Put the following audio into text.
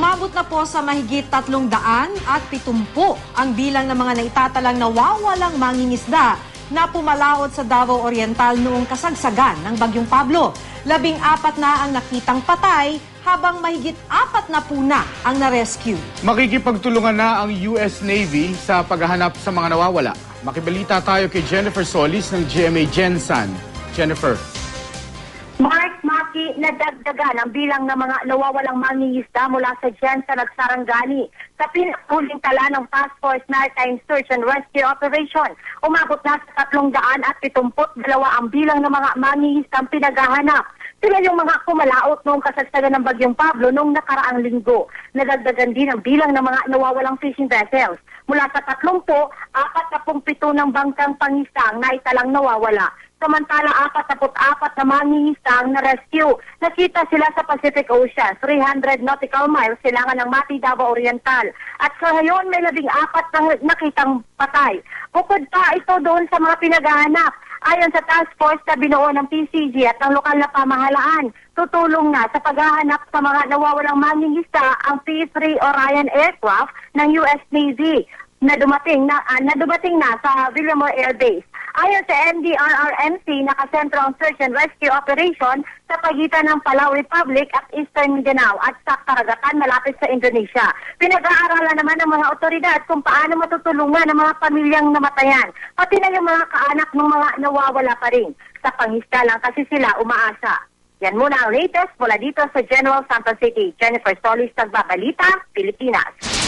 Umabot na po sa mahigit 300 at 70 ang bilang ng mga naitatalang nawawalang mangingisda na pumalaot sa Davao Oriental noong kasagsagan ng Bagyong Pablo. Labing apat na ang nakitang patay habang mahigit apat na puna ang na-rescue. Makikipagtulungan na ang US Navy sa paghahanap sa mga nawawala. Makibalita tayo kay Jennifer Solis ng GMA Gensan. Jennifer. Mark Maki, nadagdagan ang bilang ng mga nawawalang mangingisda mula sa Jensa Nagsarangani sa pinakahuling tala ng Task Force Maritime Search and Rescue Operation. Umabot na sa 372 ang bilang ng mga mangingisdang pinaghahanap. Sila yung mga kumalaot noong kasagsagan ng Bagyong Pablo noong nakaraang linggo. Nadagdagan din ang bilang ng mga nawawalang fishing vessels. Mula sa 30, 47 ng bangkang pangisang na italang nawawala. Samantala, 44 na mangingisang na rescue. Nakita sila sa Pacific Ocean, 300 nautical miles silangan ng Mati, Davao Oriental. At sa ngayon, may labing apat na nakitang patay. Bukod pa ito doon sa mga pinaghahanap. Ayon sa task force na binuo ng PCG at ng lokal na pamahalaan, tutulong na sa paghahanap sa mga nawawalang mangingisda ang P-3 Orion aircraft ng US Navy na dumating na, ah, na dumating na sa Villamor Air Base. Ayon sa MDRRMC, nakasentro ang search and rescue operation sa pagitan ng Palau Republic at Eastern Mindanao at sa karagatan malapit sa Indonesia. Pinag-aaralan naman ng mga otoridad kung paano matutulungan ang mga pamilyang namatayan, pati na yung mga kaanak ng mga nawawala pa rin. Sa panghista lang kasi sila umaasa. Yan muna ang latest mula dito sa General Santa City. Jennifer Solis, Nagbabalita, Pilipinas.